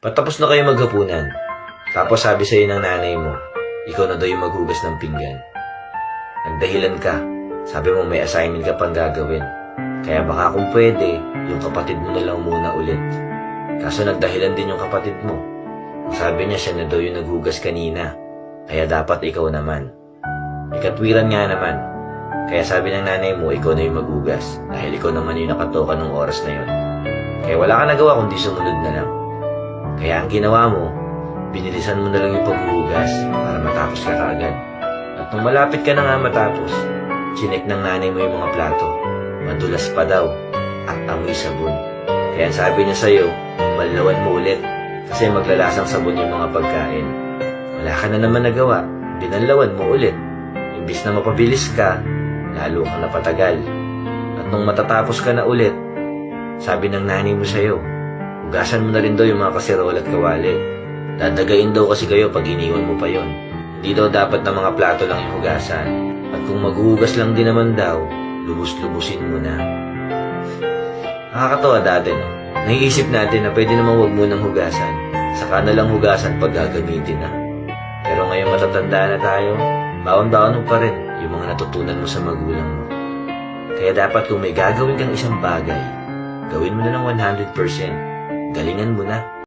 Patapos na kayo maghapunan. Tapos sabi sa'yo ng nanay mo, ikaw na daw yung maghugas ng pinggan. Nagdahilan ka. Sabi mo may assignment ka pang gagawin. Kaya baka kung pwede, yung kapatid mo na lang muna ulit. Kaso nagdahilan din yung kapatid mo. Sabi niya siya na daw yung naghugas kanina. Kaya dapat ikaw naman. Ikatwiran nga naman. Kaya sabi ng nanay mo, ikaw na yung maghugas. Dahil ikaw naman yung nakatoka nung oras na yun. Kaya wala ka nagawa kundi sumunod na lang. Kaya ang ginawa mo, binilisan mo na lang yung paghuhugas para matapos ka kaagad. At nung malapit ka na nga matapos, chinek ng nanay mo yung mga plato. Madulas pa daw at amoy sabon. Kaya sabi niya sa'yo, balawan mo ulit kasi maglalasang sabon yung mga pagkain. Wala ka na naman nagawa, binalawan mo ulit. Imbis na mapabilis ka, lalo kang napatagal. At nung matatapos ka na ulit, sabi ng nanay mo sa'yo, hugasan mo na rin daw yung mga kaserol at kawali. Dadagain daw kasi kayo pag iniwan mo pa yon. Hindi daw dapat na mga plato lang yung hugasan. At kung maghuhugas lang din naman daw, lubos-lubusin mo na. Nakakatawa dati, no? Naiisip natin na pwede namang huwag munang hugasan. Saka na lang hugasan pag gagamitin na. Pero ngayon matatanda na tayo, baon-baon mo pa rin yung mga natutunan mo sa magulang mo. Kaya dapat kung may gagawin kang isang bagay, gawin mo na ng 100%. Galingan mo na.